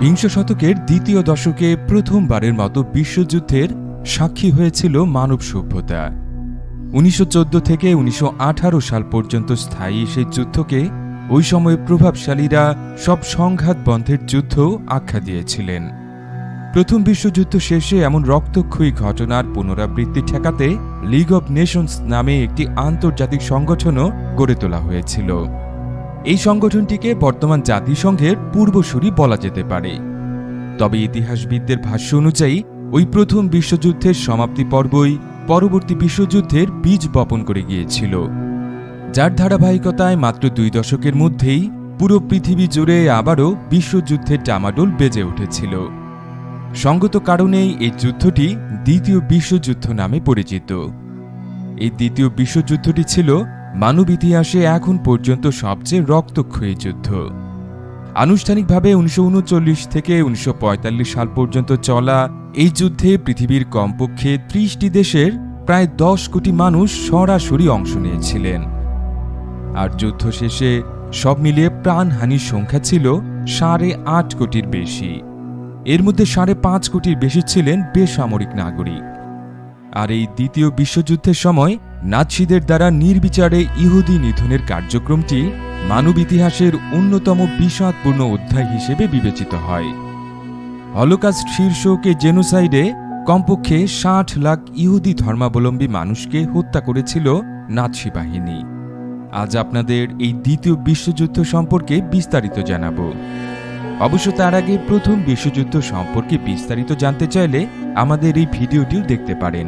বিংশ শতকের দ্বিতীয় দশকে প্রথমবারের মতো বিশ্বযুদ্ধের সাক্ষী হয়েছিল মানব সভ্যতা। উনিশশো চোদ্দ থেকে উনিশশো আঠারো সাল পর্যন্ত স্থায়ী সেই যুদ্ধকে ওই সময়ে প্রভাবশালীরা সব সংঘাত বন্ধের যুদ্ধ আখ্যা দিয়েছিলেন। প্রথম বিশ্বযুদ্ধ শেষে এমন রক্তক্ষয়ী ঘটনার পুনরাবৃত্তি ঠেকাতে লিগ অব নেশনস নামে একটি আন্তর্জাতিক সংগঠনও গড়ে তোলা হয়েছিল। এই সংগঠনটিকে বর্তমান জাতিসংঘের পূর্বসূরি বলা যেতে পারে। তবে ইতিহাসবিদদের ভাষ্য অনুযায়ী, ওই প্রথম বিশ্বযুদ্ধের সমাপ্তি পর্বই পরবর্তী বিশ্বযুদ্ধের বীজ বপন করে গিয়েছিল, যার ধারাবাহিকতায় মাত্র দুই দশকের মধ্যেই পুরো পৃথিবী জুড়ে আবারও বিশ্বযুদ্ধের ডামাডোল বেজে উঠেছিল। সঙ্গত কারণেই এই যুদ্ধটি দ্বিতীয় বিশ্বযুদ্ধ নামে পরিচিত। এই দ্বিতীয় বিশ্বযুদ্ধটি ছিল মানব ইতিহাসে এখন পর্যন্ত সবচেয়ে রক্তক্ষয়ী যুদ্ধ। আনুষ্ঠানিকভাবে উনিশশো উনচল্লিশ থেকে উনিশশো পঁয়তাল্লিশ সাল পর্যন্ত চলা এই যুদ্ধে পৃথিবীর কমপক্ষে ত্রিশটি দেশের প্রায় দশ কোটি মানুষ সরাসরি অংশ নিয়েছিলেন। আর যুদ্ধ শেষে সব মিলিয়ে প্রাণহানির সংখ্যা ছিল সাড়ে আট কোটির বেশি। এর মধ্যে সাড়ে পাঁচ কোটির বেশি ছিলেন বেসামরিক নাগরিক। আর এই দ্বিতীয় বিশ্বযুদ্ধের সময় নাৎসিদের দ্বারা নির্বিচারে ইহুদি নিধনের কার্যক্রমটি মানব ইতিহাসের অন্যতম বিষাদপূর্ণ অধ্যায় হিসেবে বিবেচিত হয়। হলোকাস্ট শীর্ষকে জেনোসাইডে কমপক্ষে ষাট লাখ ইহুদি ধর্মাবলম্বী মানুষকে হত্যা করেছিল নাৎসি বাহিনী। আজ আপনাদের এই দ্বিতীয় বিশ্বযুদ্ধ সম্পর্কে বিস্তারিত জানাব। অবশ্য তার আগে প্রথম বিশ্বযুদ্ধ সম্পর্কে বিস্তারিত জানতে চাইলে আমাদের এই ভিডিওটিও দেখতে পারেন।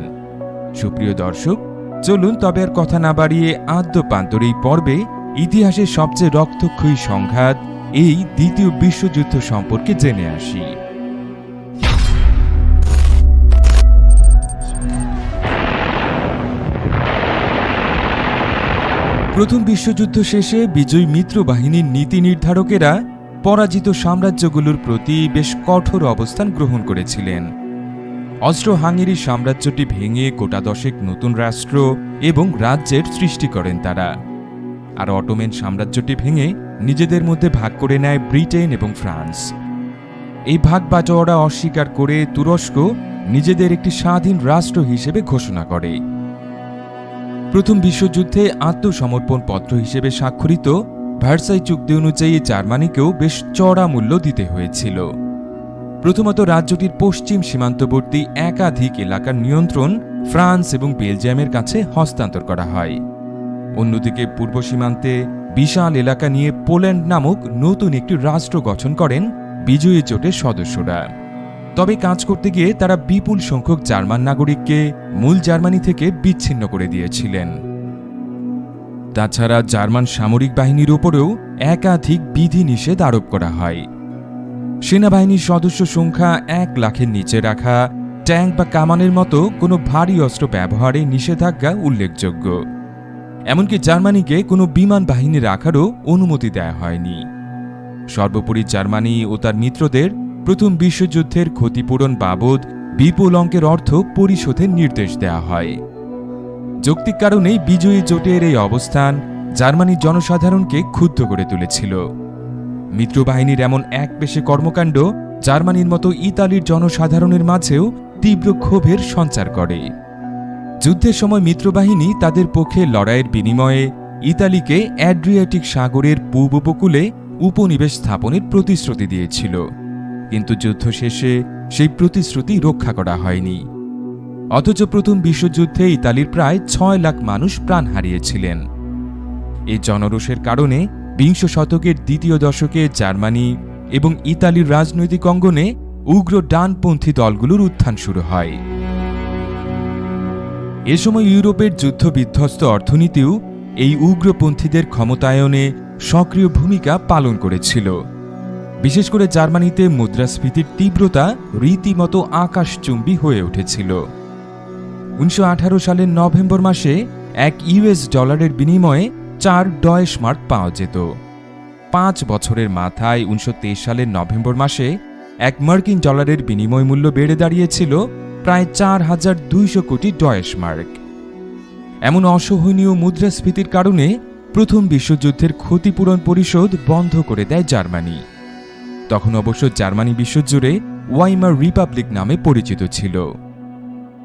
সুপ্রিয় দর্শক চলুন তবে আর কথা না বাড়িয়ে আদ্যপান্তর এই পর্বে ইতিহাসের সবচেয়ে রক্তক্ষয়ী সংঘাত, এই দ্বিতীয় বিশ্বযুদ্ধ সম্পর্কে জেনে আসি। প্রথম বিশ্বযুদ্ধ শেষে বিজয়ী মিত্র বাহিনীর নীতি নির্ধারকেরা পরাজিত সাম্রাজ্যগুলোর প্রতি বেশ কঠোর অবস্থান গ্রহণ করেছিলেন। অস্ট্রো হাঙ্গেরি সাম্রাজ্যটি ভেঙে গোটা দশেক নতুন রাষ্ট্র এবং রাজ্যের সৃষ্টি করেন তারা। আর অটোমেন সাম্রাজ্যটি ভেঙে নিজেদের মধ্যে ভাগ করে নেয় ব্রিটেন এবং ফ্রান্স। এই ভাগ বাটোয়ারা অস্বীকার করে তুরস্ক নিজেদের একটি স্বাধীন রাষ্ট্র হিসেবে ঘোষণা করে। প্রথম বিশ্বযুদ্ধে আত্মসমর্পণ পত্র হিসেবে স্বাক্ষরিত ভার্সাই চুক্তি অনুযায়ী জার্মানিকেও বেশ চড়া মূল্য দিতে হয়েছিল। প্রথমত রাজ্যটির পশ্চিম সীমান্তবর্তী একাধিক এলাকার নিয়ন্ত্রণ ফ্রান্স এবং বেলজিয়ামের কাছে হস্তান্তর করা হয়। অন্যদিকে পূর্ব সীমান্তে বিশাল এলাকা নিয়ে পোল্যান্ড নামক নতুন একটি রাষ্ট্র গঠন করেন বিজয়ী জোটের সদস্যরা। তবে কাজ করতে গিয়ে তারা বিপুল সংখ্যক জার্মান নাগরিককে মূল জার্মানি থেকে বিচ্ছিন্ন করে দিয়েছিলেন। তাছাড়া জার্মান সামরিক বাহিনীর উপরেও একাধিক বিধি নিষেধ আরোপ করা হয়। সেনাবাহিনীর সদস্য সংখ্যা এক লাখের নিচে রাখা, ট্যাঙ্ক বা কামানের মতো কোনো ভারী অস্ত্র ব্যবহারে নিষেধাজ্ঞা উল্লেখযোগ্য। এমনকি জার্মানিকে কোনো বিমান বাহিনী রাখারও অনুমতি দেয়া হয়নি। সর্বোপরি জার্মানি ও তার মিত্রদের প্রথম বিশ্বযুদ্ধের ক্ষতিপূরণ বাবদ বিপুল অঙ্কের অর্থ পরিশোধের নির্দেশ দেয়া হয়। যৌক্তিক কারণেই বিজয়ী জোটের এই অবস্থান জার্মানির জনসাধারণকে ক্ষুব্ধ করে তুলেছিল। মিত্রবাহিনীর এমন এক পেশে কর্মকাণ্ড জার্মানির মতো ইতালির জনসাধারণের মাঝেও তীব্র ক্ষোভের সঞ্চার করে। যুদ্ধের সময় মিত্রবাহিনী তাদের পক্ষে লড়াইয়ের বিনিময়ে ইতালিকে অ্যাড্রিয়াটিক সাগরের পূর্ব উপকূলে উপনিবেশ স্থাপনের প্রতিশ্রুতি দিয়েছিল। কিন্তু যুদ্ধ শেষে সেই প্রতিশ্রুতি রক্ষা করা হয়নি। অথচ প্রথম বিশ্বযুদ্ধে ইতালির প্রায় ছয় লাখ মানুষ প্রাণ হারিয়েছিলেন। এই জনরোষের কারণে বিংশ শতকের দ্বিতীয় দশকে জার্মানি এবং ইতালির রাজনৈতিক অঙ্গনে উগ্র ডানপন্থী দলগুলোর উত্থান শুরু হয়। এ সময় ইউরোপের যুদ্ধবিধ্বস্ত অর্থনীতিও এই উগ্রপন্থীদের ক্ষমতায়নে সক্রিয় ভূমিকা পালন করেছিল। বিশেষ করে জার্মানিতে মুদ্রাস্ফীতির তীব্রতা রীতিমতো আকাশচুম্বী হয়ে উঠেছিল। উনিশশো আঠারো সালের নভেম্বর মাসে এক ইউএস ডলারের বিনিময়ে চার ডয়েশ মার্ক পাওয়া যেত। পাঁচ বছরের মাথায় উনিশশো তেইশ সালের নভেম্বর মাসে এক মার্কিন ডলারের বিনিময় মূল্য বেড়ে দাঁড়িয়েছিল প্রায় চার হাজার দুইশো কোটি ডয়েশ মার্ক। এমন অসহনীয় মুদ্রাস্ফীতির কারণে প্রথম বিশ্বযুদ্ধের ক্ষতিপূরণ পরিশোধ বন্ধ করে দেয় জার্মানি। তখন অবশ্য জার্মানি বিশ্বজুড়ে ওয়াইমার রিপাবলিক নামে পরিচিত ছিল।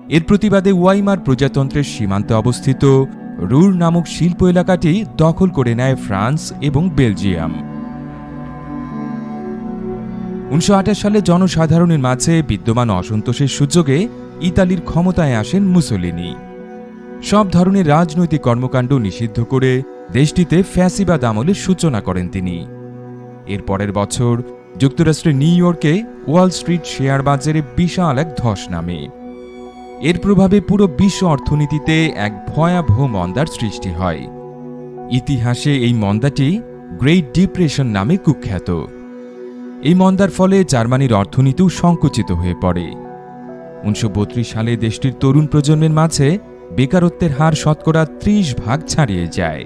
এর প্রতিবাদে ওয়াইমার প্রজাতন্ত্রের সীমান্তে অবস্থিত রুর নামক শিল্প এলাকাটি দখল করে নেয় ফ্রান্স এবং বেলজিয়াম। উনিশশো আটাশ সালে জনসাধারণের মাঝে বিদ্যমান অসন্তোষের সুযোগে ইতালির ক্ষমতায় আসেন মুসোলিনি। সব ধরনের রাজনৈতিক কর্মকাণ্ড নিষিদ্ধ করে দেশটিতে ফ্যাসিবাদ আমলের সূচনা করেন তিনি। এর পরের বছর যুক্তরাষ্ট্রের নিউ ইয়র্কে ওয়াল স্ট্রিট শেয়ার বাজারে বিশাল এক ধস নামে। এর প্রভাবে পুরো বিশ্ব অর্থনীতিতে এক ভয়াবহ মন্দার সৃষ্টি হয়। ইতিহাসে এই মন্দাটি গ্রেট ডিপ্রেশন নামে কুখ্যাত। এই মন্দার ফলে জার্মানির অর্থনীতিও সংকুচিত হয়ে পড়ে। উনিশশো বত্রিশ সালে দেশটির তরুণ প্রজন্মের মাঝে বেকারত্বের হার শতকরা ত্রিশ ভাগ ছাড়িয়ে যায়।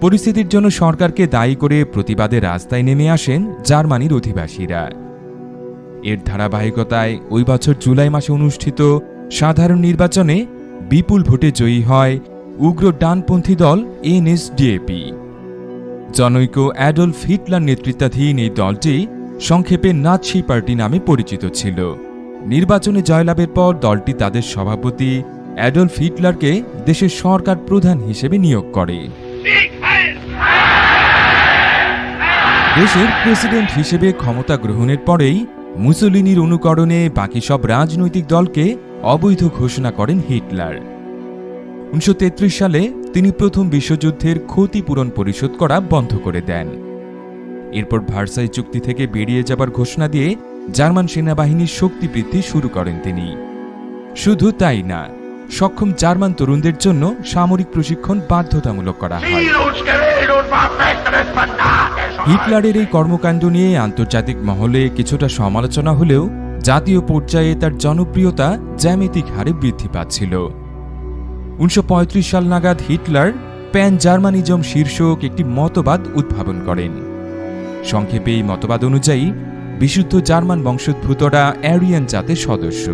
পরিস্থিতির জন্য সরকারকে দায়ী করে প্রতিবাদে রাস্তায় নেমে আসেন জার্মানির অধিবাসীরা। এর ধারাবাহিকতায় ওই বছর জুলাই মাসে অনুষ্ঠিত সাধারণ নির্বাচনে বিপুল ভোটে জয়ী হয় উগ্র ডানপন্থী দল এনএসডিএপি। জনৈক অ্যাডলফ হিটলার নেতৃত্বাধীন এই দলটি সংক্ষেপে নাৎসি পার্টি নামে পরিচিত ছিল। নির্বাচনে জয়লাভের পর দলটি তাদের সভাপতি অ্যাডলফ হিটলারকে দেশের সরকার প্রধান হিসেবে নিয়োগ করে। দেশের প্রেসিডেন্ট হিসেবে ক্ষমতা গ্রহণের পরেই মুসোলিনির অনুকরণে বাকি সব রাজনৈতিক দলকে অবৈধ ঘোষণা করেন হিটলার। উনিশশো তেত্রিশ সালে তিনি প্রথম বিশ্বযুদ্ধের ক্ষতিপূরণ পরিশোধ করা বন্ধ করে দেন। এরপর ভার্সাই চুক্তি থেকে বেরিয়ে যাবার ঘোষণা দিয়ে জার্মান সেনাবাহিনীর শক্তি বৃদ্ধি শুরু করেন তিনি। শুধু তাই না সক্ষম জার্মান তরুণদের জন্য সামরিক প্রশিক্ষণ বাধ্যতামূলক করা হয়! হিটলারের এই কর্মকাণ্ড নিয়ে আন্তর্জাতিক মহলে কিছুটা সমালোচনা হলেও জাতীয় পর্যায়ে তার জনপ্রিয়তা জ্যামিতিক হারে বৃদ্ধি পাচ্ছিল। উনিশশো পঁয়ত্রিশ সাল নাগাদ হিটলার প্যান জার্মানিজম শীর্ষক একটি মতবাদ উদ্ভাবন করেন। সংক্ষেপে এই মতবাদ অনুযায়ী বিশুদ্ধ জার্মান বংশোদ্ভূতরা অ্যারিয়ান জাতের সদস্য।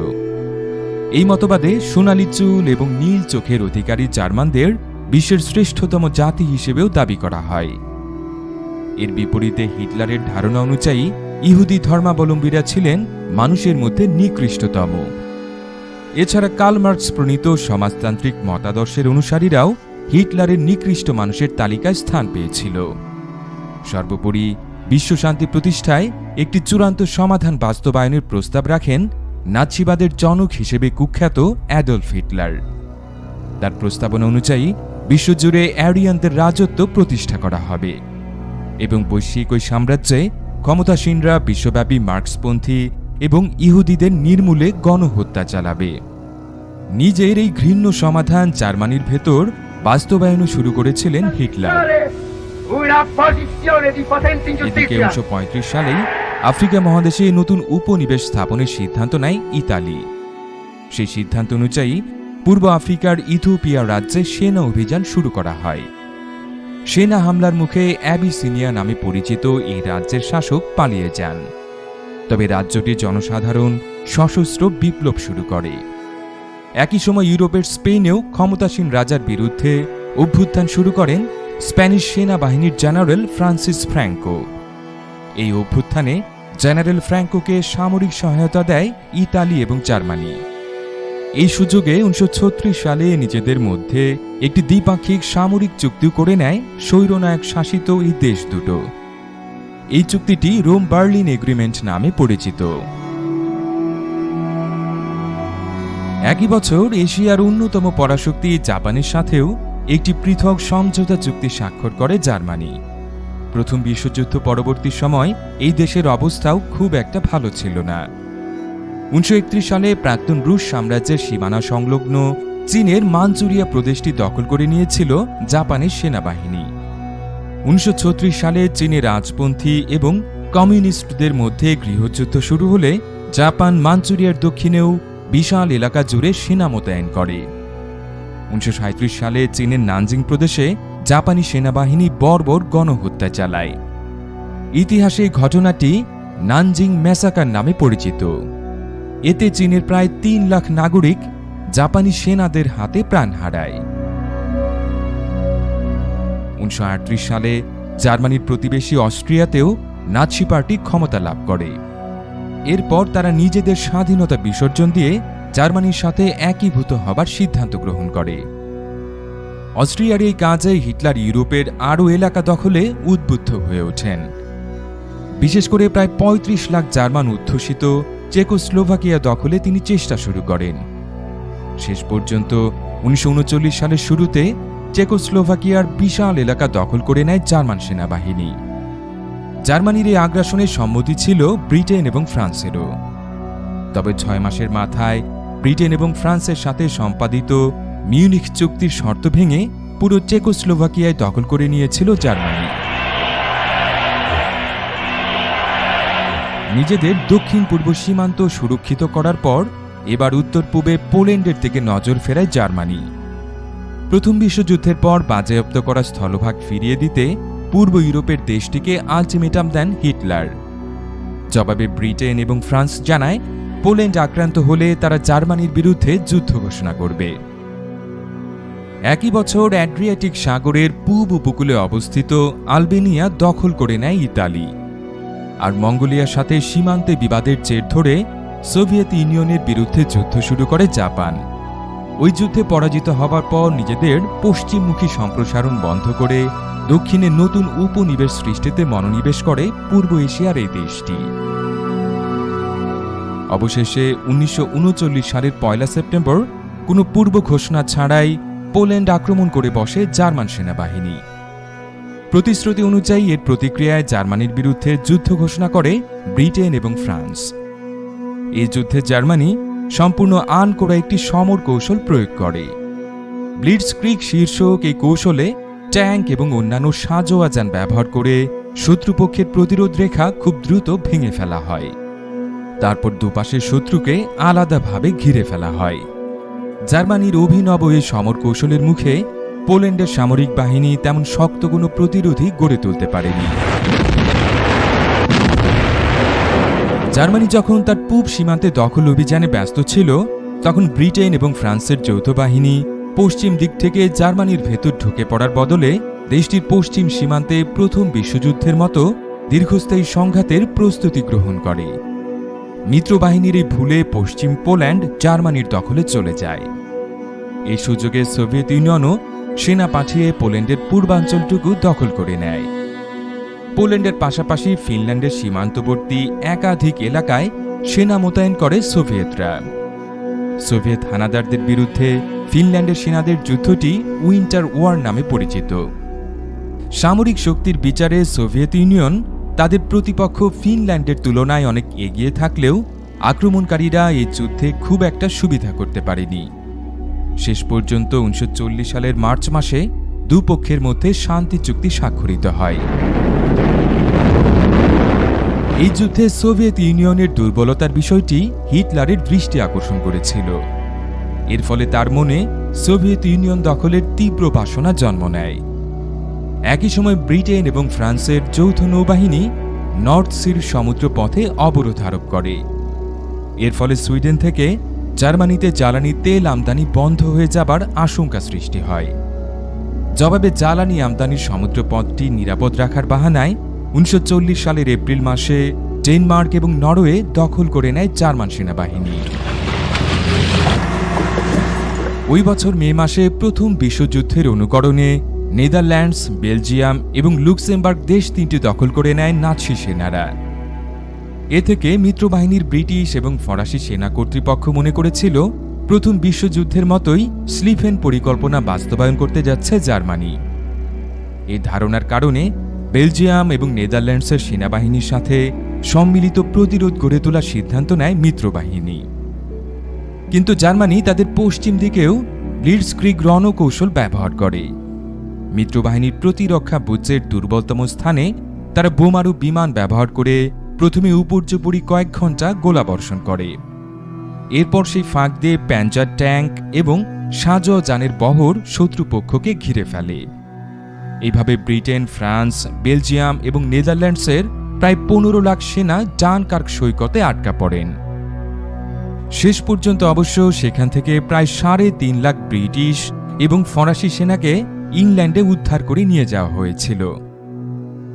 এই মতবাদে সোনালি চুল এবং নীল চোখের অধিকারী জার্মানদের বিশ্বের শ্রেষ্ঠতম জাতি হিসেবেও দাবি করা হয়। এর বিপরীতে হিটলারের ধারণা অনুযায়ী ইহুদি ধর্মাবলম্বীরা ছিলেন মানুষের মধ্যে নিকৃষ্টতম। এছাড়া কার্ল মার্কস প্রণীত সমাজতান্ত্রিক মতাদর্শের অনুসারীরাও হিটলারের নিকৃষ্ট মানুষের তালিকায় স্থান পেয়েছিল। সর্বোপরি বিশ্বশান্তি প্রতিষ্ঠায় একটি চূড়ান্ত সমাধান বাস্তবায়নের প্রস্তাব রাখেন নাৎসিবাদের জনক হিসেবে কুখ্যাত অ্যাডলফ হিটলার। তার প্রস্তাবনা অনুযায়ী বিশ্বজুড়ে অ্যারিয়ানদের রাজত্ব প্রতিষ্ঠা করা হবে। এবং বৈশ্বিক ওই সাম্রাজ্যে ক্ষমতাসীনরা বিশ্বব্যাপী মার্ক্সপন্থী এবং ইহুদিদের নির্মূলে গণহত্যা চালাবে। নিজের এই ঘৃণ্য সমাধান জার্মানির ভেতর বাস্তবায়নও শুরু করেছিলেন হিটলার। এদিকে! উনিশশো সালেই আফ্রিকা মহাদেশে নতুন উপনিবেশ স্থাপনের সিদ্ধান্ত নেয় ইতালি। সেই সিদ্ধান্ত অনুযায়ী, পূর্ব আফ্রিকার ইথিওপিয়া রাজ্যে সেনা অভিযান শুরু করা হয়। সেনা হামলার মুখে অ্যাবিসিনিয়া নামে পরিচিত এই রাজ্যের শাসক পালিয়ে যান। তবে রাজ্যটির জনসাধারণ সশস্ত্র বিপ্লব শুরু করে। একই সময় ইউরোপের স্পেনেও ক্ষমতাসীন রাজার বিরুদ্ধে অভ্যুত্থান শুরু করেন স্প্যানিশ সেনাবাহিনীর জেনারেল ফ্রান্সিস ফ্র্যাঙ্কো। এই অভ্যুত্থানে জেনারেল ফ্র্যাঙ্কোকে সামরিক সহায়তা দেয় ইতালি এবং জার্মানি। এই সুযোগে উনিশশো ছত্রিশ সালে নিজেদের মধ্যে একটি দ্বিপাক্ষিক সামরিক চুক্তি করে নেয় স্বৈরনায়ক শাসিত এই দেশ দুটো। এই চুক্তিটি রোম বার্লিন এগ্রিমেন্ট নামে পরিচিত। একই বছর এশিয়ার অন্যতম পরাশক্তি জাপানের সাথেও একটি পৃথক সমঝোতা চুক্তি স্বাক্ষর করে জার্মানি। প্রথম বিশ্বযুদ্ধ পরবর্তী সময় এই দেশের অবস্থাও খুব একটা ভালো ছিল না। উনিশশো একত্রিশ সালে প্রাক্তন রুশ সাম্রাজ্যের সীমানা সংলগ্ন চীনের মানচুরিয়া প্রদেশটি দখল করে নিয়েছিল জাপানের সেনাবাহিনী। উনিশশো ছত্রিশ সালে চীনের রাজপন্থী এবং কমিউনিস্টদের মধ্যে গৃহযুদ্ধ শুরু হলে জাপান মানচুরিয়ার দক্ষিণেও বিশাল এলাকা জুড়ে সেনা মোতায়েন করে। উনিশশো সাঁইত্রিশ সালে চীনের নানজিং প্রদেশে জাপানি সেনাবাহিনী বর্বর গণহত্যা চালায়। ইতিহাসে ঘটনাটি নানজিং ম্যাসাকার নামে পরিচিত। এতে চীনের প্রায় তিন লাখ নাগরিক জাপানি সেনাদের হাতে প্রাণ হারায়। উনিশশো আটত্রিশ সালে জার্মানির প্রতিবেশী অস্ট্রিয়াতেও নাৎসি পার্টি ক্ষমতা লাভ করে। এরপর তারা নিজেদের স্বাধীনতা বিসর্জন দিয়ে জার্মানির সাথে একীভূত হবার সিদ্ধান্ত গ্রহণ করে। অস্ট্রিয়ার এই কাজে হিটলার ইউরোপের আরও এলাকা দখলে উদ্বুদ্ধ হয়ে ওঠেন। বিশেষ করে প্রায় ৩৫ লাখ জার্মান অধ্যুষিত চেকোস্লোভাকিয়া দখলে তিনি চেষ্টা শুরু করেন। শেষ পর্যন্ত উনিশশো সালের শুরুতে চেকোস্লোভাকিয়ার বিশাল এলাকা দখল করে নেয় জার্মান সেনাবাহিনী। জার্মানির এই আগ্রাসনের সম্মতি ছিল ব্রিটেন এবং ফ্রান্সেরও। তবে ছয় মাসের মাথায় ব্রিটেন এবং ফ্রান্সের সাথে সম্পাদিত মিউনিখ চুক্তির শর্ত ভেঙে পুরো চেকোস্লোভাকিয়ায় দখল করে নিয়েছিল জার্মানি। নিজেদের দক্ষিণ পূর্ব সীমান্ত সুরক্ষিত করার পর এবার উত্তর পূর্বে পোল্যান্ডের দিকে নজর ফেরায় জার্মানি। প্রথম বিশ্বযুদ্ধের পর বাজেয়াপ্ত করা স্থলভাগ ফিরিয়ে দিতে পূর্ব ইউরোপের দেশটিকে আলটিমেটাম দেন হিটলার। জবাবে ব্রিটেন এবং ফ্রান্স জানায়, পোল্যান্ড আক্রান্ত হলে তারা জার্মানির বিরুদ্ধে যুদ্ধ ঘোষণা করবে। একই বছর অ্যাড্রিয়াটিক সাগরের পূব উপকূলে অবস্থিত আলবেনিয়া দখল করে নেয় ইতালি। আর মঙ্গোলিয়ার সাথে সীমান্তে বিবাদের জের ধরে সোভিয়েত ইউনিয়নের বিরুদ্ধে যুদ্ধ শুরু করে জাপান। ওই যুদ্ধে পরাজিত হবার পর নিজেদের পশ্চিমমুখী সম্প্রসারণ বন্ধ করে দক্ষিণে নতুন উপনিবেশ সৃষ্টিতে মনোনিবেশ করে পূর্ব এশিয়ার এই দেশটি। অবশেষে উনিশশো উনচল্লিশ সালের পয়লা সেপ্টেম্বর কোনো পূর্ব ঘোষণা ছাড়াই পোল্যান্ড আক্রমণ করে বসে জার্মান সেনাবাহিনী। প্রতিশ্রুতি অনুযায়ী এর প্রতিক্রিয়ায় জার্মানির বিরুদ্ধে যুদ্ধ ঘোষণা করে ব্রিটেন এবং ফ্রান্স। এই যুদ্ধে জার্মানি সম্পূর্ণ আন করা একটি সমর কৌশল প্রয়োগ করে। ব্লিডস ক্রিক শীর্ষক এই কৌশলে ট্যাঙ্ক এবং অন্যান্য সাজোয়া যান ব্যবহার করে শত্রুপক্ষের প্রতিরোধ রেখা খুব দ্রুত ভেঙে ফেলা হয়। তারপর দুপাশের শত্রুকে আলাদাভাবে ঘিরে ফেলা হয়। জার্মানির অভিনব এই সমর কৌশলের মুখে পোল্যান্ডের সামরিক বাহিনী তেমন শক্ত কোনো প্রতিরোধী গড়ে তুলতে পারেনি। জার্মানি যখন তার পূব সীমান্তে দখল অভিযানে ব্যস্ত ছিল, তখন ব্রিটেন এবং ফ্রান্সের যৌথ বাহিনী পশ্চিম দিক থেকে জার্মানির ভেতর ঢুকে পড়ার বদলে দেশটির পশ্চিম সীমান্তে প্রথম বিশ্বযুদ্ধের মতো দীর্ঘস্থায়ী সংঘাতের প্রস্তুতি গ্রহণ করে। মিত্রবাহিনীর এই ভুলে পশ্চিম পোল্যান্ড জার্মানির দখলে চলে যায়। এই সুযোগে সোভিয়েত ইউনিয়নও সেনা পাঠিয়ে পোল্যান্ডের পূর্বাঞ্চলটুকু দখল করে নেয়। পোল্যান্ডের পাশাপাশি ফিনল্যান্ডের সীমান্তবর্তী একাধিক এলাকায় সেনা মোতায়েন করে সোভিয়েতরা। সোভিয়েত হানাদারদের বিরুদ্ধে ফিনল্যান্ডের সেনাদের যুদ্ধটি উইন্টার ওয়ার নামে পরিচিত। সামরিক শক্তির বিচারে সোভিয়েত ইউনিয়ন তাদের প্রতিপক্ষ ফিনল্যান্ডের তুলনায় অনেক এগিয়ে থাকলেও আক্রমণকারীরা এই যুদ্ধে খুব একটা সুবিধা করতে পারেনি। শেষ পর্যন্ত উনিশশো চল্লিশ সালের মার্চ মাসে দুপক্ষের মধ্যে শান্তি চুক্তি স্বাক্ষরিত হয়। এই যুদ্ধে সোভিয়েত ইউনিয়নের দুর্বলতার বিষয়টি হিটলারের দৃষ্টি আকর্ষণ করেছিল। এর ফলে তার মনে সোভিয়েত ইউনিয়ন দখলের তীব্র বাসনা জন্ম নেয়। একই সময় ব্রিটেন এবং ফ্রান্সের যৌথ নৌবাহিনী নর্থ সির সমুদ্র পথে অবরোধ আরোপ করে। এর ফলে সুইডেন থেকে জার্মানিতে জ্বালানি তেল আমদানি বন্ধ হয়ে যাবার আশঙ্কা সৃষ্টি হয়। জবাবে জ্বালানি আমদানির সমুদ্রপথটি নিরাপদ রাখার বাহানায় উনিশশো চল্লিশ সালের এপ্রিল মাসে ডেনমার্ক এবং নরওয়ে দখল করে নেয় জার্মান সেনাবাহিনী। ওই বছর মে মাসে প্রথম বিশ্বযুদ্ধের অনুকরণে নেদারল্যান্ডস, বেলজিয়াম এবং লুক্সেমবার্গ দেশ তিনটি দখল করে নেয় নাৎসি সেনারা। এ থেকে মিত্রবাহিনীর ব্রিটিশ এবং ফরাসি সেনা কর্তৃপক্ষ মনে করেছিল, প্রথম বিশ্বযুদ্ধের মতোই স্লিফেন পরিকল্পনা বাস্তবায়ন করতে যাচ্ছে জার্মানি। এ ধারণার কারণে বেলজিয়াম এবং নেদারল্যান্ডসের সেনাবাহিনীর সাথে সম্মিলিত প্রতিরোধ গড়ে তোলার সিদ্ধান্ত নেয় মিত্রবাহিনী। কিন্তু জার্মানি তাদের পশ্চিম দিকেও ব্লিডসক্রিগ রণকৌশল ব্যবহার করে। মিত্রবাহিনীর প্রতিরক্ষা বুজ্জের দুর্বলতম স্থানে তারা বোমারু বিমান ব্যবহার করে প্রথমে উপর্যুপরি কয়েক ঘণ্টা গোলাবর্ষণ করে। এরপর সেই ফাঁক দিয়ে প্যাঞ্জার ট্যাঙ্ক এবং সাজ যানের বহর শত্রুপক্ষকে ঘিরে ফেলে। এইভাবে ব্রিটেন, ফ্রান্স, বেলজিয়াম এবং নেদারল্যান্ডসের প্রায় পনেরো লাখ সেনা ডানকার্ক সৈকতে আটকা পড়েন। শেষ পর্যন্ত অবশ্য সেখান থেকে প্রায় সাড়ে তিন লাখ ব্রিটিশ এবং ফরাসি সেনাকে ইংল্যান্ডে উদ্ধার করে নিয়ে যাওয়া হয়েছিল।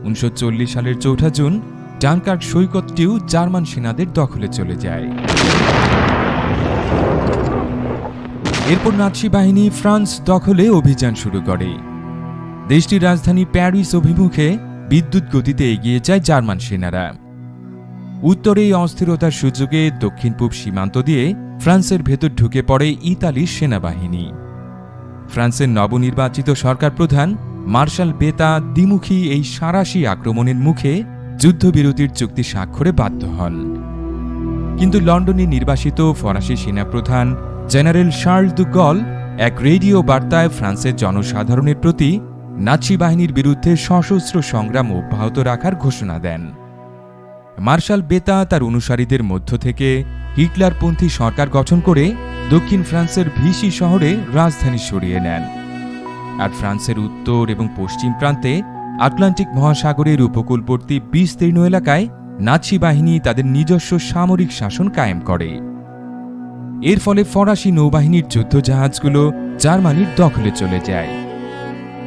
উনিশশো চল্লিশ সালের চৌঠা জুন ডানকার্ক সৈকতটিও জার্মান সেনাদের দখলে চলে যায়। এরপর নাৎসি বাহিনী ফ্রান্স দখলে অভিযান শুরু করে। দেশটির রাজধানী প্যারিস অভিমুখে বিদ্যুৎ গতিতে এগিয়ে যায় জার্মান সেনারা। উত্তরে এই অস্থিরতার সুযোগে দক্ষিণ পূব সীমান্ত দিয়ে ফ্রান্সের ভেতর ঢুকে পড়ে ইতালির সেনাবাহিনী। ফ্রান্সের নবনির্বাচিত সরকার প্রধান মার্শাল বেতা দ্বিমুখী এই সাঁড়াশি আক্রমণের মুখে যুদ্ধবিরতির চুক্তি স্বাক্ষরে বাধ্য হন। কিন্তু লন্ডনে নির্বাসিত ফরাসি সেনাপ্রধান জেনারেল শার্ল দু গল এক রেডিও বার্তায় ফ্রান্সের জনসাধারণের প্রতি নাৎসি বাহিনীর বিরুদ্ধে সশস্ত্র সংগ্রাম অব্যাহত রাখার ঘোষণা দেন। মার্শাল বেতা তার অনুসারীদের মধ্য থেকে হিটলারপন্থী সরকার গঠন করে দক্ষিণ ফ্রান্সের ভিসি শহরে রাজধানী সরিয়ে নেন। আর ফ্রান্সের উত্তর এবং পশ্চিম প্রান্তে আটলান্টিক মহাসাগরের উপকূলবর্তী বিস্তীর্ণ এলাকায় নাৎসি বাহিনী তাদের নিজস্ব সামরিক শাসন কায়েম করে। এর ফলে ফরাসি নৌবাহিনীর যুদ্ধজাহাজগুলো জার্মানির দখলে চলে যায়।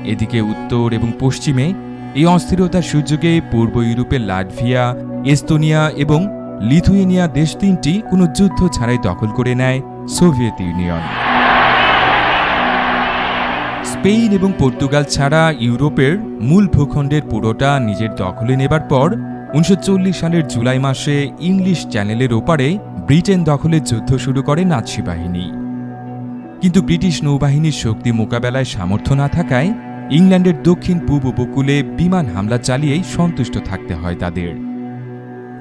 এদিকে উত্তর এবং পশ্চিমে এই অস্থিরতার সুযোগে পূর্ব ইউরোপের লাটভিয়া, এস্তোনিয়া এবং লিথুয়েনিয়া দেশ তিনটি কোনো যুদ্ধ ছাড়াই দখল করে নেয় সোভিয়েত ইউনিয়ন। স্পেন এবং পর্তুগাল ছাড়া ইউরোপের মূল ভূখণ্ডের পুরোটা নিজের দখলে নেবার পর উনিশশো চল্লিশ সালের জুলাই মাসে ইংলিশ চ্যানেলের ওপারে ব্রিটেন দখলের যুদ্ধ শুরু করে নাৎসি বাহিনী। কিন্তু ব্রিটিশ নৌবাহিনীর শক্তি মোকাবেলায় সামর্থ্য না থাকায় ইংল্যান্ডের দক্ষিণ পূব উপকূলে বিমান হামলা চালিয়েই সন্তুষ্ট থাকতে হয় তাদের।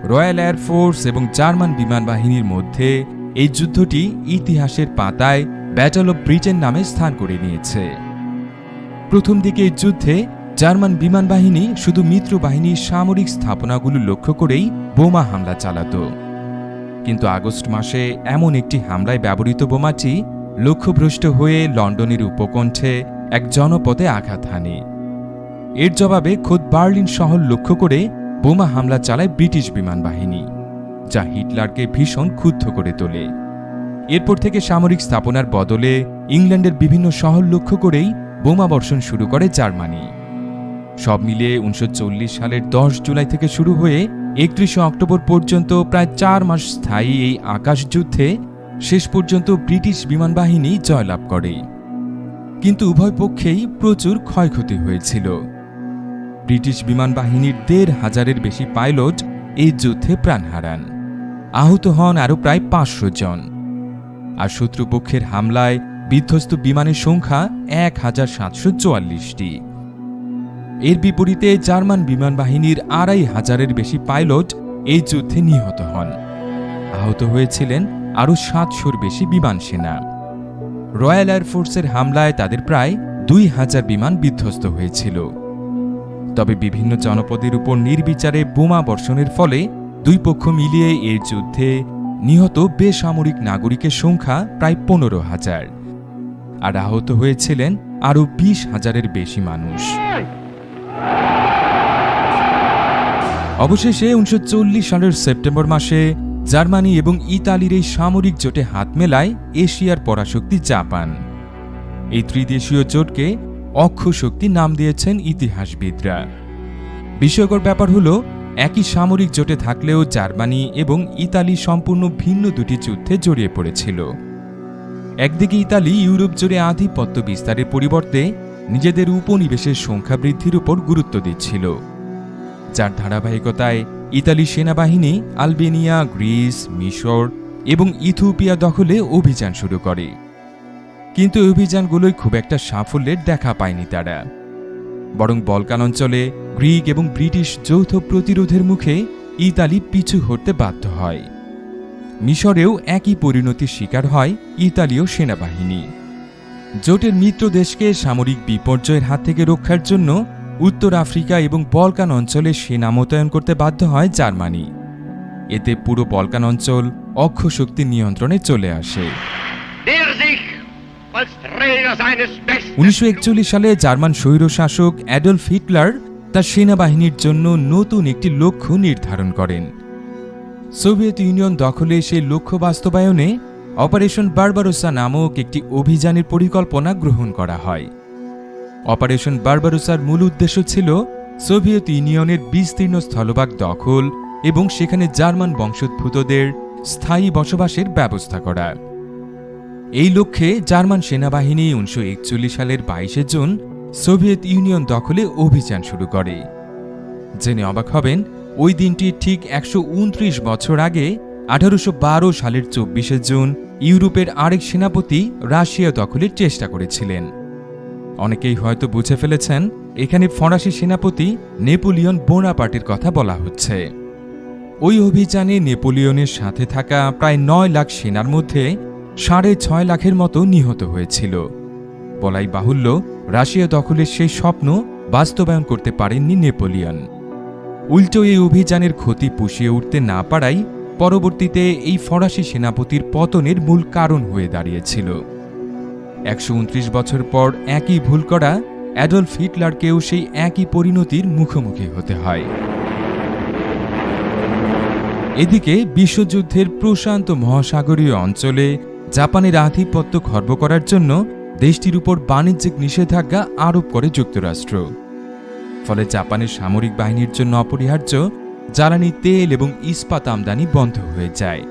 রয়্যাল এয়ারফোর্স এবং জার্মান বিমান বাহিনীর মধ্যে এই যুদ্ধটি ইতিহাসের পাতায় ব্যাটল অব ব্রিটেন নামে স্থান করে নিয়েছে। প্রথম দিকে যুদ্ধে জার্মান বিমান বাহিনী শুধু মিত্র বাহিনীর সামরিক স্থাপনাগুলো লক্ষ্য করেই বোমা হামলা চালাত। কিন্তু আগস্ট মাসে এমন একটি হামলায় ব্যবহৃত বোমাটি লক্ষ্যভ্রষ্ট হয়ে লন্ডনের উপকণ্ঠে এক জনপদে আঘাত হানে। এর জবাবে খোদ বার্লিন শহর লক্ষ্য করে বোমা হামলা চালায় ব্রিটিশ বিমান বাহিনী, যা হিটলারকে ভীষণ ক্ষুব্ধ করে তোলে। এরপর থেকে সামরিক স্থাপনার বদলে ইংল্যান্ডের বিভিন্ন শহর লক্ষ্য করেই বোমা বর্ষণ শুরু করে জার্মানি। সব মিলিয়ে উনিশশো চল্লিশ সালের দশ জুলাই থেকে শুরু হয়ে একত্রিশে অক্টোবর পর্যন্ত প্রায় চার মাস স্থায়ী এই আকাশ যুদ্ধে শেষ পর্যন্ত ব্রিটিশ বিমান বাহিনী জয়লাভ করে। কিন্তু উভয় পক্ষেই প্রচুর ক্ষয়ক্ষতি হয়েছিল। ব্রিটিশ বিমান বাহিনীর দেড় হাজারের বেশি পাইলট এই যুদ্ধে প্রাণ হারান। আহত হন আরও প্রায় পাঁচশো জন। আর শত্রুপক্ষের হামলায় বিধ্বস্ত বিমানের সংখ্যা এক হাজার সাতশো চুয়াল্লিশটি। এর বিপরীতে জার্মান বিমান বাহিনীর আড়াই হাজারের বেশি পাইলট এই যুদ্ধে নিহত হন। আহত হয়েছিলেন আরও সাতশোর বেশি বিমান সেনা। রয়্যাল এয়ারফোর্সের হামলায় তাদের প্রায় দুই হাজার বিমান বিধ্বস্ত হয়েছিল। তবে বিভিন্ন জনপদের উপর নির্বিচারে বোমা বর্ষণের ফলে দুই পক্ষ মিলিয়ে এর যুদ্ধে নিহত বেসামরিক নাগরিকের সংখ্যা প্রায় পনেরো হাজার। আর আহত হয়েছিলেন আরও বিশ হাজারের বেশি মানুষ। অবশেষে উনিশশো চল্লিশ সালের সেপ্টেম্বর মাসে জার্মানি এবং ইতালির এই সামরিক জোটে হাত মেলায় এশিয়ার পরাশক্তি জাপান। এই ত্রিদেশীয় জোটকে অক্ষ শক্তি নাম দিয়েছেন ইতিহাসবিদরা। বিস্ময়কর ব্যাপার হল, একই সামরিক জোটে থাকলেও জার্মানি এবং ইতালি সম্পূর্ণ ভিন্ন দুটি যুদ্ধে জড়িয়ে পড়েছিল। একদিকে ইতালি, ইউরোপ জুড়ে আধিপত্য বিস্তারের পরিবর্তে নিজেদের উপনিবেশের সংখ্যা বৃদ্ধির উপর গুরুত্ব দিচ্ছিল। যার ধারাবাহিকতায় ইতালি সেনাবাহিনী, আলবেনিয়া, গ্রিস, মিশর এবং ইথিওপিয়া দখলে অভিযান শুরু করে। কিন্তু অভিযানগুলোই খুব একটা সাফল্যের দেখা পায়নি তারা। বরং বলকান অঞ্চলে গ্রিক এবং ব্রিটিশ যৌথ প্রতিরোধের মুখে ইতালি পিছু হটতে বাধ্য হয়। মিশরেও একই পরিণতির শিকার হয় ইতালীয় সেনাবাহিনী। জোটের মিত্র দেশকে সামরিক বিপর্যয়ের হাত থেকে রক্ষার জন্য উত্তর আফ্রিকা এবং বলকান অঞ্চলে সেনা মোতায়েন করতে বাধ্য হয় জার্মানি। এতে পুরো বলকান অঞ্চল অক্ষশক্তির নিয়ন্ত্রণে চলে আসে। উনিশশো সালে জার্মান স্বৈরশাসক অ্যাডলফ হিটলার তার সেনাবাহিনীর জন্য নতুন একটি লক্ষ্য নির্ধারণ করেন। সোভিয়েত ইউনিয়ন দখলে সেই লক্ষ্য বাস্তবায়নে অপারেশন বারবারোসা নামক একটি অভিযানের পরিকল্পনা গ্রহণ করা হয়। অপারেশন বারবারোসার মূল উদ্দেশ্য ছিল সোভিয়েত ইউনিয়নের বিস্তীর্ণ স্থলভাগ দখল এবং সেখানে জার্মান বংশোদ্ভূতদের স্থায়ী বসবাসের ব্যবস্থা করা। এই লক্ষ্যে জার্মান সেনাবাহিনী উনিশশো একচল্লিশ সালের বাইশে জুন সোভিয়েত ইউনিয়ন দখলে অভিযান শুরু করে। জেনে অবাক হবেন ওই দিনটি ঠিক একশো উনত্রিশ বছর আগে, আঠারোশো বারো সালের চব্বিশে জুন, ইউরোপের আরেক সেনাপতি রাশিয়া দখলের চেষ্টা করেছিলেন। অনেকেই হয়তো বুঝে ফেলেছেন, এখানে ফরাসি সেনাপতি নেপোলিয়ন বোনাপার্টের কথা বলা হচ্ছে। ওই অভিযানে নেপোলিয়নের সাথে থাকা প্রায় নয় লাখ সেনার মধ্যে সাড়ে ছয় লাখের মতো নিহত হয়েছিল। বলাই বাহুল্য, রাশিয়া দখলের সেই স্বপ্ন বাস্তবায়ন করতে পারেননি নেপোলিয়ন। উল্টো এই অভিযানের ক্ষতি পুষিয়ে উঠতে না পারাই পরবর্তীতে এই ফরাসি সেনাপতির পতনের মূল কারণ হয়ে দাঁড়িয়েছিল। একশো উনত্রিশ বছর পর একই ভুল করা অ্যাডলফ হিটলারকেও সেই একই পরিণতির মুখোমুখি হতে হয়। এদিকে বিশ্বযুদ্ধের প্রশান্ত মহাসাগরীয় অঞ্চলে জাপানের আধিপত্য খর্ব করার জন্য দেশটির উপর বাণিজ্যিক নিষেধাজ্ঞা আরোপ করে যুক্তরাষ্ট্র। ফলে জাপানের সামরিক বাহিনীর জন্য অপরিহার্য, জ্বালানি তেল এবং ইস্পাত আমদানি বন্ধ হয়ে যায়।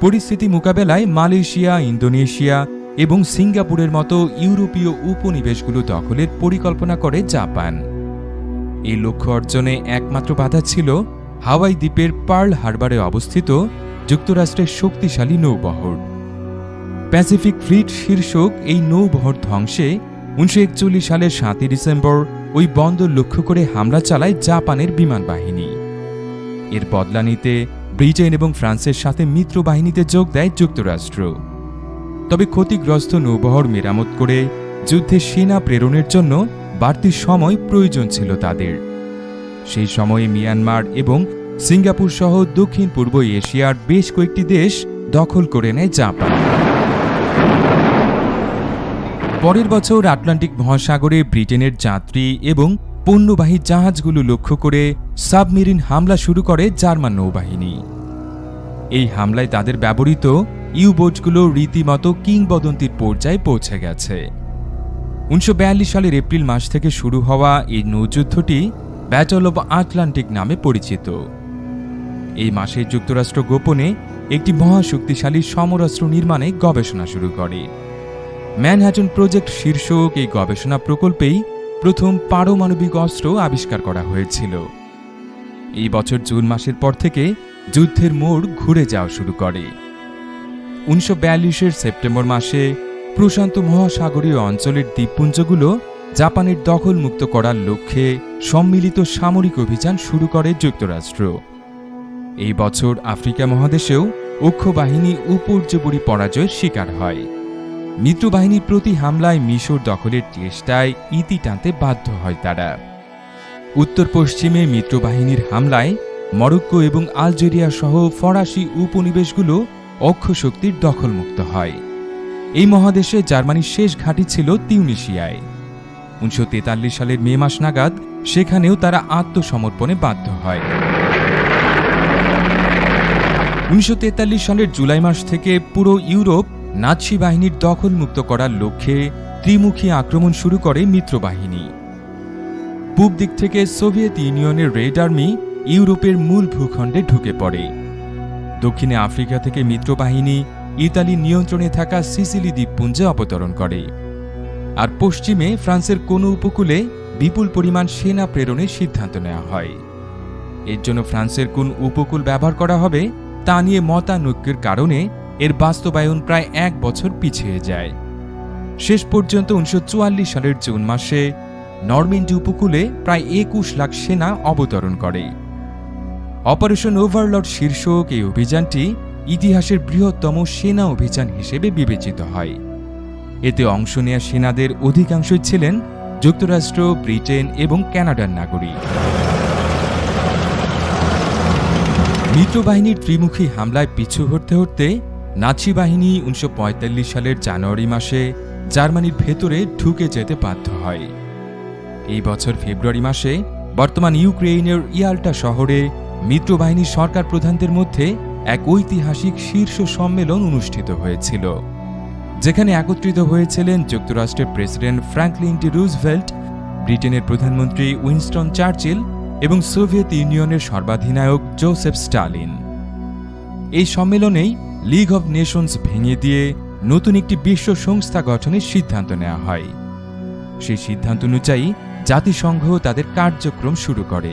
পরিস্থিতি মোকাবেলায় মালয়েশিয়া, ইন্দোনেশিয়া এবং সিঙ্গাপুরের মতো ইউরোপীয় উপনিবেশগুলো দখলের পরিকল্পনা করে জাপান। এই লক্ষ্য অর্জনে একমাত্র বাধা ছিল হাওয়াই দ্বীপের পার্ল হারবারে অবস্থিত যুক্তরাষ্ট্রের শক্তিশালী নৌবহর। প্যাসিফিক ফ্লিট শীর্ষক এই নৌবহর ধ্বংসে উনিশশো একচল্লিশ সালের সাতই ডিসেম্বর ওই বন্দর লক্ষ্য করে হামলা চালায় জাপানের বিমান বাহিনী। এর বদলা নিতে ব্রিটেন এবং ফ্রান্সের সাথে মিত্র বাহিনীতে যোগ দেয় যুক্তরাষ্ট্র। তবে ক্ষতিগ্রস্ত নৌবহর মেরামত করে যুদ্ধে সেনা প্রেরণের জন্য বাড়তি সময় প্রয়োজন ছিল তাদের। সেই সময়ে মিয়ানমার এবং সিঙ্গাপুর সহ দক্ষিণ পূর্ব এশিয়ার বেশ কয়েকটি দেশ দখল করে নেয় জাপান। পরের বছর আটলান্টিক মহাসাগরে ব্রিটেনের যাত্রী এবং পণ্যবাহী জাহাজগুলো লক্ষ্য করে সাবমেরিন হামলা শুরু করে জার্মান নৌবাহিনী। এই হামলায় তাদের ব্যবহৃত ইউবোটগুলো রীতিমতো কিংবদন্তির পর্যায়ে পৌঁছে গেছে। উনিশশো সালের এপ্রিল মাস থেকে শুরু হওয়া এই নৌযুদ্ধটি ব্যাটল অব আটলান্টিক নামে পরিচিত। এই মাসে যুক্তরাষ্ট্র গোপনে একটি মহাশক্তিশালী সমরাস্ত্র নির্মাণে গবেষণা শুরু করে। ম্যানহ্যাটন প্রজেক্ট শীর্ষক এই গবেষণা প্রকল্পেই প্রথম পারমাণবিক অস্ত্র আবিষ্কার করা হয়েছিল। এই বছর জুন মাসের পর থেকে যুদ্ধের মোড় ঘুরে যাওয়া শুরু করে। উনিশশো সেপ্টেম্বর মাসে প্রশান্ত মহাসাগরীয় অঞ্চলের দ্বীপপুঞ্জগুলো জাপানের দখলমুক্ত করার লক্ষ্যে সম্মিলিত সামরিক অভিযান শুরু করে যুক্তরাষ্ট্র। এই বছর আফ্রিকা মহাদেশেও অক্ষ বাহিনী উপর্যবরী পরাজয়ের শিকার হয়। মিত্রবাহিনীর প্রতি হামলায় মিশর দখলের চেষ্টায় ইতি টানতে বাধ্য হয় তারা। উত্তর পশ্চিমে মিত্রবাহিনীর হামলায় মরক্কো এবং আলজেরিয়া সহ ফরাসি উপনিবেশগুলো অক্ষশক্তির দখলমুক্ত হয়। এই মহাদেশে জার্মানির শেষ ঘাঁটি ছিল তিউনিশিয়ায়। উনিশশো তেতাল্লিশ সালের মে মাস নাগাদ সেখানেও তারা আত্মসমর্পণে বাধ্য হয়। উনিশশো তেতাল্লিশ সালের জুলাই মাস থেকে পুরো ইউরোপ নাৎসি বাহিনীর দখলমুক্ত করার লক্ষ্যে ত্রিমুখী আক্রমণ শুরু করে মিত্রবাহিনী। পূব দিক থেকে সোভিয়েত ইউনিয়নের রেড আর্মি ইউরোপের মূল ভূখণ্ডে ঢুকে পড়ে। দক্ষিণে আফ্রিকা থেকে মিত্রবাহিনী ইতালি নিয়ন্ত্রণে থাকা সিসিলি দ্বীপপুঞ্জে অবতরণ করে। আর পশ্চিমে ফ্রান্সের কোনো উপকূলে বিপুল পরিমাণ সেনা প্রেরণের সিদ্ধান্ত নেওয়া হয়। এর জন্য ফ্রান্সের কোন উপকূল ব্যবহার করা হবে তা নিয়ে মতানৈক্যের কারণে এর বাস্তবায়ন প্রায় এক বছর পিছিয়ে যায়। শেষ পর্যন্ত উনিশশো চুয়াল্লিশ সালের জুন মাসে নরমেন্ডি উপকূলে প্রায় একুশ লাখ সেনা অবতরণ করে। অপারেশন ওভারলর্ড শীর্ষক এই অভিযানটি ইতিহাসের বৃহত্তম সেনা অভিযান হিসেবে বিবেচিত হয়। এতে অংশ নেয়া সেনাদের অধিকাংশই ছিলেন যুক্তরাষ্ট্র, ব্রিটেন এবং কানাডার নাগরিক। মিত্রবাহিনীর ত্রিমুখী হামলায় পিছু হটতে হটতে নাৎসি বাহিনী উনিশশো পঁয়তাল্লিশ সালের জানুয়ারি মাসে জার্মানির ভেতরে ঢুকে যেতে বাধ্য হয়। এই বছর ফেব্রুয়ারি মাসে বর্তমান ইউক্রেইনের ইয়াল্টা শহরে মিত্রবাহিনীর সরকার প্রধানদের মধ্যে এক ঐতিহাসিক শীর্ষ সম্মেলন অনুষ্ঠিত হয়েছিল, যেখানে একত্রিত হয়েছিলেন যুক্তরাষ্ট্রের প্রেসিডেন্ট ফ্র্যাঙ্কলিন ডি রুজভেল্ট, ব্রিটেনের প্রধানমন্ত্রী উইনস্টন চার্চিল এবং সোভিয়েত ইউনিয়নের সর্বাধিনায়ক জোসেফ স্টালিন। এই সম্মেলনেই লিগ অব নেশনস ভেঙে দিয়ে নতুন একটি বিশ্ব সংস্থা গঠনের সিদ্ধান্ত নেওয়া হয়। সেই সিদ্ধান্ত অনুযায়ী জাতিসংঘ তাদের কার্যক্রম শুরু করে।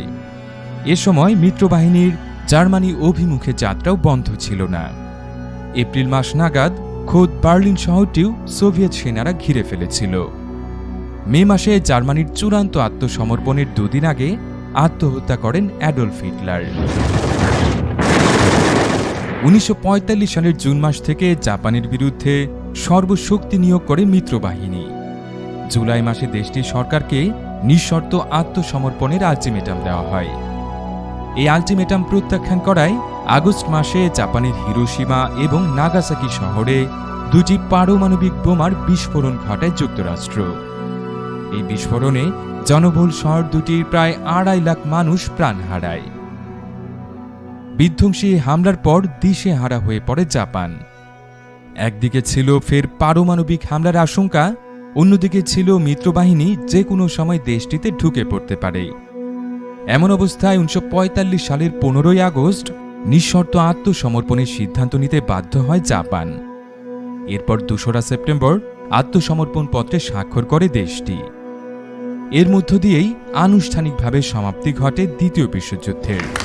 এ সময় মিত্রবাহিনীর জার্মানি অভিমুখে যাত্রাও বন্ধ ছিল না। এপ্রিল মাস নাগাদ খোদ বার্লিন শহরটিও সোভিয়েত সেনারা ঘিরে ফেলেছিল। মে মাসে জার্মানির চূড়ান্ত আত্মসমর্পণের দুদিন আগে আত্মহত্যা করেন অ্যাডলফ হিটলার। উনিশশো পঁয়তাল্লিশ সালের জুন মাস থেকে জাপানের বিরুদ্ধে সর্বশক্তি নিয়োগ করে মিত্রবাহিনী। জুলাই মাসে দেশটির সরকারকে নিঃশর্ত আত্মসমর্পণের আলটিমেটাম দেওয়া হয়। এই আলটিমেটাম প্রত্যাখ্যান করায় আগস্ট মাসে জাপানের হিরোসীমা এবং নাগাসাকি শহরে দুটি পারমাণবিক বোমার বিস্ফোরণ ঘটায় যুক্তরাষ্ট্র। এই বিস্ফোরণে জনবহুল শহর দুটির প্রায় আড়াই লাখ মানুষ প্রাণ হারায়। বিধ্বংসী হামলার পর দিশে হারা হয়ে পড়ে জাপান। একদিকে ছিল ফের পারমাণবিক হামলার আশঙ্কা, অন্যদিকে ছিল মিত্রবাহিনী যে কোনো সময় দেশটিতে ঢুকে পড়তে পারে। এমন অবস্থায় উনিশশো পঁয়তাল্লিশ সালের পনেরোই আগস্ট নিঃশর্ত আত্মসমর্পণের সিদ্ধান্ত নিতে বাধ্য হয় জাপান। এরপর দোসরা সেপ্টেম্বর আত্মসমর্পণ পত্রে স্বাক্ষর করে দেশটি। এর মধ্য দিয়েই আনুষ্ঠানিকভাবে সমাপ্তি ঘটে দ্বিতীয় বিশ্বযুদ্ধের।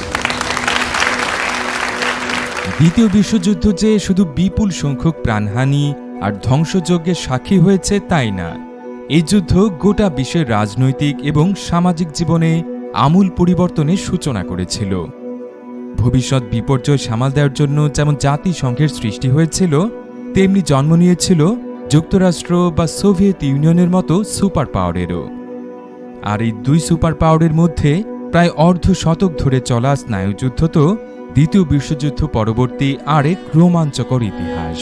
দ্বিতীয় বিশ্বযুদ্ধ যে শুধু বিপুল সংখ্যক প্রাণহানি আর ধ্বংসযজ্ঞের সাক্ষী হয়েছে তাই না। এই যুদ্ধ গোটা বিশ্বের রাজনৈতিক এবং সামাজিক জীবনে আমূল পরিবর্তনের সূচনা করেছিল। ভবিষ্যৎ বিপর্যয় সামাল দেওয়ার জন্য যেমন জাতিসংঘের সৃষ্টি হয়েছিল, তেমনি জন্ম নিয়েছিল যুক্তরাষ্ট্র বা সোভিয়েত ইউনিয়নের মতো সুপার পাওয়ারেরও। আর এই দুই সুপার পাওয়ারের মধ্যে প্রায় অর্ধ শতক ধরে চলা স্নায়ুযুদ্ধ তো দ্বিতীয় বিশ্বযুদ্ধ পরবর্তী আরেক রোমাঞ্চকর ইতিহাস।